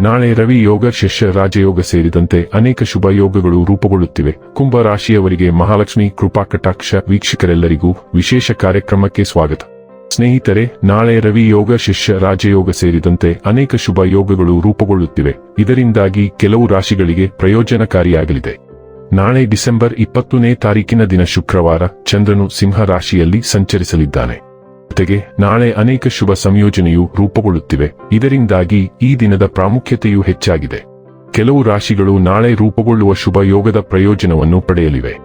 ನಾಳೆ ರವಿ ಯೋಗ ಶಿಷ್ಯ ರಾಜಯೋಗ ಸೇರಿದಂತೆ ಅನೇಕ ಶುಭ ಯೋಗಗಳು ರೂಪುಗೊಳ್ಳುತ್ತಿವೆ. ಕುಂಭ ರಾಶಿಯವರಿಗೆ ಮಹಾಲಕ್ಷ್ಮಿ ಕೃಪಾ ಕಟಾಕ್ಷ ವೀಕ್ಷಕರೆಲ್ಲರಿಗೂ ವಿಶೇಷ ಕಾರ್ಯಕ್ರಮಕ್ಕೆ ಸ್ವಾಗತ. ಸ್ನೇಹಿತರೆ, ನಾಳೆ ರವಿ ಯೋಗ ಶಿಷ್ಯ ರಾಜಯೋಗ ಸೇರಿದಂತೆ ಅನೇಕ ಶುಭ ಯೋಗಗಳು ರೂಪುಗೊಳ್ಳುತ್ತಿವೆ. ಇದರಿಂದಾಗಿ ಕೆಲವು ರಾಶಿಗಳಿಗೆ ಪ್ರಯೋಜನಕಾರಿಯಾಗಲಿದೆ. ನಾಳೆ ಡಿಸೆಂಬರ್ ಇಪ್ಪತ್ತನೇ ತಾರೀಕಿನ ದಿನ ಶುಕ್ರವಾರ ಚಂದ್ರನು ಸಿಂಹ ರಾಶಿಯಲ್ಲಿ ಸಂಚರಿಸಲಿದ್ದಾನೆ. ಜೊತೆಗೆ ನಾಳೆ ಅನೇಕ ಶುಭ ಸಂಯೋಜನೆಯು ರೂಪುಗೊಳ್ಳುತ್ತಿವೆ. ಇದರಿಂದಾಗಿ ಈ ದಿನದ ಪ್ರಾಮುಖ್ಯತೆಯು ಹೆಚ್ಚಾಗಿದೆ. ಕೆಲವು ರಾಶಿಗಳು ನಾಳೆ ರೂಪುಗೊಳ್ಳುವ ಶುಭ ಯೋಗದ ಪ್ರಯೋಜನವನ್ನು ಪಡೆಯಲಿವೆ.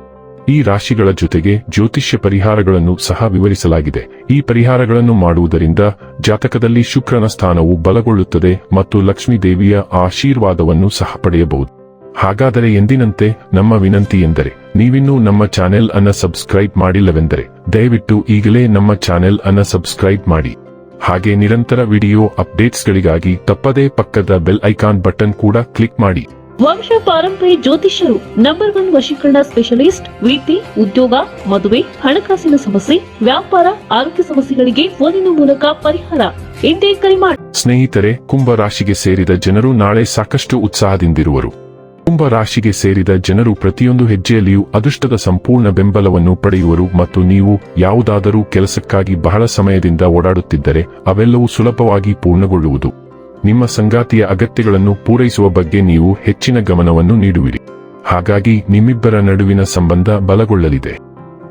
ಈ ರಾಶಿಗಳ ಜೊತೆಗೆ ಜ್ಯೋತಿಷ್ಯ ಪರಿಹಾರಗಳನ್ನು ಸಹ ವಿವರಿಸಲಾಗಿದೆ. ಈ ಪರಿಹಾರಗಳನ್ನು ಮಾಡುವುದರಿಂದ ಜಾತಕದಲ್ಲಿ ಶುಕ್ರನ ಸ್ಥಾನವು ಬಲಗೊಳ್ಳುತ್ತದೆ ಮತ್ತು ಲಕ್ಷ್ಮೀ ದೇವಿಯ ಆಶೀರ್ವಾದವನ್ನು ಸಹ ಪಡೆಯಬಹುದು. ಹಾಗಾದರೆ ಎಂದಿನಂತೆ ನಮ್ಮ ವಿನಂತಿ ಎಂದರೆ ನೀವಿನ್ನೂ ನಮ್ಮ ಚಾನೆಲ್ ಅನ್ನ ಸಬ್ಸ್ಕ್ರೈಬ್ ಮಾಡಿಲ್ಲವೆಂದರೆ ದಯವಿಟ್ಟು ಈಗಲೇ ನಮ್ಮ ಚಾನೆಲ್ ಅನ್ನ ಸಬ್ಸ್ಕ್ರೈಬ್ ಮಾಡಿ. ಹಾಗೆ ನಿರಂತರ ವಿಡಿಯೋ ಅಪ್ಡೇಟ್ಸ್ಗಳಿಗಾಗಿ ತಪ್ಪದೇ ಪಕ್ಕದ ಬೆಲ್ ಐಕಾನ್ ಬಟನ್ ಕೂಡ ಕ್ಲಿಕ್ ಮಾಡಿ. ವಂಶ ಪಾರಂಪರ್ಯ ಜ್ಯೋತಿಷ್ಯರು ನಂಬರ್ ಒನ್ ವಶೀಕರಣ ಸ್ಪೆಷಲಿಸ್ಟ್ ವಿದ್ಯೆ ಉದ್ಯೋಗ ಮದುವೆ ಹಣಕಾಸಿನ ಸಮಸ್ಯೆ ವ್ಯಾಪಾರ ಆರೋಗ್ಯ ಸಮಸ್ಯೆಗಳಿಗೆ ಫೋನಿನ ಮೂಲಕ ಪರಿಹಾರ. ಇಂದೇ ಕರೆ ಮಾಡಿ. ಸ್ನೇಹಿತರೆ ಕುಂಭ ರಾಶಿಗೆ ಸೇರಿದ ಜನರು ನಾಳೆ ಸಾಕಷ್ಟು ಉತ್ಸಾಹದಿಂದಿರುವರು. ಕುಂಭ ರಾಶಿಗೆ ಸೇರಿದ ಜನರು ಪ್ರತಿಯೊಂದು ಹೆಜ್ಜೆಯಲ್ಲಿಯೂ ಅದೃಷ್ಟದ ಸಂಪೂರ್ಣ ಬೆಂಬಲವನ್ನು ಪಡೆಯುವರು ಮತ್ತು ನೀವು ಯಾವುದಾದರೂ ಕೆಲಸಕ್ಕಾಗಿ ಬಹಳ ಸಮಯದಿಂದ ಓಡಾಡುತ್ತಿದ್ದರೆ ಅವೆಲ್ಲವೂ ಸುಲಭವಾಗಿ ಪೂರ್ಣಗೊಳ್ಳುವುದು. ನಿಮ್ಮ ಸಂಗಾತಿಯ ಅಗತ್ಯಗಳನ್ನು ಪೂರೈಸುವ ಬಗ್ಗೆ ನೀವು ಹೆಚ್ಚಿನ ಗಮನವನ್ನು ನೀಡುವಿರಿ. ಹಾಗಾಗಿ ನಿಮ್ಮಿಬ್ಬರ ನಡುವಿನ ಸಂಬಂಧ ಬಲಗೊಳ್ಳಲಿದೆ.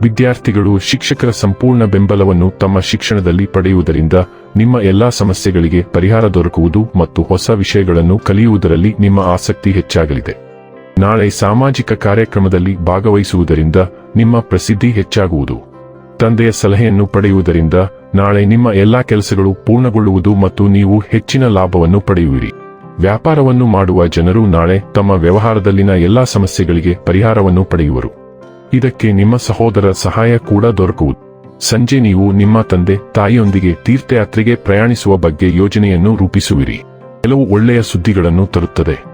ವಿದ್ಯಾರ್ಥಿಗಳು, ಶಿಕ್ಷಕರ ಸಂಪೂರ್ಣ ಬೆಂಬಲವನ್ನು ತಮ್ಮ ಶಿಕ್ಷಣದಲ್ಲಿ ಪಡೆಯುವುದರಿಂದ ನಿಮ್ಮ ಎಲ್ಲಾ ಸಮಸ್ಯೆಗಳಿಗೆ ಪರಿಹಾರ ದೊರಕುವುದು ಮತ್ತು ಹೊಸ ವಿಷಯಗಳನ್ನು ಕಲಿಯುವುದರಲ್ಲಿ ನಿಮ್ಮ ಆಸಕ್ತಿ ಹೆಚ್ಚಾಗಲಿದೆ. ನಾಳೆ ಸಾಮಾಜಿಕ ಕಾರ್ಯಕ್ರಮದಲ್ಲಿ ಭಾಗವಹಿಸುವುದರಿಂದ ನಿಮ್ಮ ಪ್ರಸಿದ್ಧಿ ಹೆಚ್ಚಾಗುವುದು. ತಂದೆಯ ಸಲಹೆಯನ್ನು ಪಡೆಯುವುದರಿಂದ ನಾಳೆ ನಿಮ್ಮ ಎಲ್ಲಾ ಕೆಲಸಗಳು ಪೂರ್ಣಗೊಳ್ಳುವುದು ಮತ್ತು ನೀವು ಹೆಚ್ಚಿನ ಲಾಭವನ್ನು ಪಡೆಯುವಿರಿ. ವ್ಯಾಪಾರವನ್ನು ಮಾಡುವ ಜನರು ನಾಳೆ ತಮ್ಮ ವ್ಯವಹಾರದಲ್ಲಿನ ಎಲ್ಲಾ ಸಮಸ್ಯೆಗಳಿಗೆ ಪರಿಹಾರವನ್ನು ಪಡೆಯುವರು. ಇದಕ್ಕೆ ನಿಮ್ಮ ಸಹೋದರ ಸಹಾಯ ಕೂಡ ದೊರಕುವುದು. ಸಂಜೆ ನೀವು ನಿಮ್ಮ ತಂದೆ, ತಾಯಿಯೊಂದಿಗೆ ತೀರ್ಥಯಾತ್ರೆಗೆ ಪ್ರಯಾಣಿಸುವ ಬಗ್ಗೆ ಯೋಜನೆಯನ್ನು ರೂಪಿಸುವಿರಿ. ಕೆಲವು ಒಳ್ಳೆಯ ಸುದ್ದಿಗಳನ್ನು ತರುತ್ತದೆ.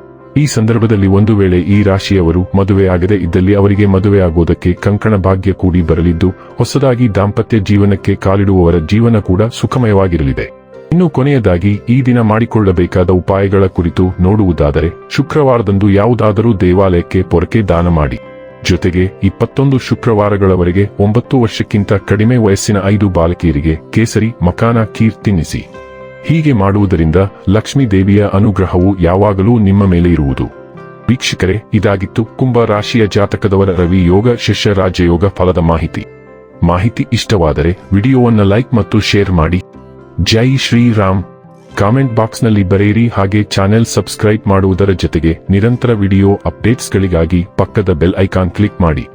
ಈ ಸಂದರ್ಭದಲ್ಲಿ ಒಂದು ವೇಳೆ ಈ ರಾಶಿಯವರು ಮದುವೆ ಆಗದೆ ಇದ್ದಲ್ಲಿ ಅವರಿಗೆ ಮದುವೆ ಆಗುವುದಕ್ಕೆ ಕಂಕಣ ಭಾಗ್ಯ ಕೂಡಿ ಬರಲಿದ್ದು, ಹೊಸದಾಗಿ ದಾಂಪತ್ಯ ಜೀವನಕ್ಕೆ ಕಾಲಿಡುವವರ ಜೀವನ ಕೂಡ ಸುಖಮಯವಾಗಿರಲಿದೆ. ಇನ್ನು ಕೊನೆಯದಾಗಿ, ಈ ದಿನ ಮಾಡಿಕೊಳ್ಳಬೇಕಾದ ಉಪಾಯಗಳ ಕುರಿತು ನೋಡುವುದಾದರೆ, ಶುಕ್ರವಾರದಂದು ಯಾವುದಾದರೂ ದೇವಾಲಯಕ್ಕೆ ಪೊರಕೆ ದಾನ ಮಾಡಿ. ಜೊತೆಗೆ, ಇಪ್ಪತ್ತೊಂದು ಶುಕ್ರವಾರಗಳವರೆಗೆ ಒಂಬತ್ತು ವರ್ಷಕ್ಕಿಂತ ಕಡಿಮೆ ವಯಸ್ಸಿನ ಐದು ಬಾಲಕಿಯರಿಗೆ ಕೇಸರಿ, ಮಕಾನ ಕೀರ್ ತಿನ್ನಿಸಿ ಹೀಗೆ ಮಾಡುವುದರಿಂದ ಲಕ್ಷ್ಮೀ ದೇವಿಯ ಅನುಗ್ರಹವು ಯಾವಾಗಲೂ ನಿಮ್ಮ ಮೇಲೆ ಇರುವುದು. ವೀಕ್ಷಕರೇ, ಇದಾಗಿತ್ತು ಕುಂಭ ರಾಶಿಯ ಜಾತಕದವರ ರವಿ ಯೋಗ ಶಿಷ್ಯ ರಾಜಯೋಗ ಫಲದ ಮಾಹಿತಿ. ಮಾಹಿತಿ ಇಷ್ಟವಾದರೆ ವಿಡಿಯೋವನ್ನು ಲೈಕ್ ಮತ್ತು ಶೇರ್ ಮಾಡಿ. ಜೈ ಶ್ರೀರಾಮ್. ಕಾಮೆಂಟ್ ಬಾಕ್ಸ್ನಲ್ಲಿ ಬರೆಯಿರಿ ಹಾಗೆ ಚಾನೆಲ್ ಸಬ್ಸ್ಕ್ರೈಬ್ ಮಾಡುವುದರ ಜೊತೆಗೆ ನಿರಂತರ ವಿಡಿಯೋ ಅಪ್ಡೇಟ್ಸ್ಗಳಿಗಾಗಿ ಪಕ್ಕದ ಬೆಲ್ ಐಕಾನ್ ಕ್ಲಿಕ್ ಮಾಡಿ.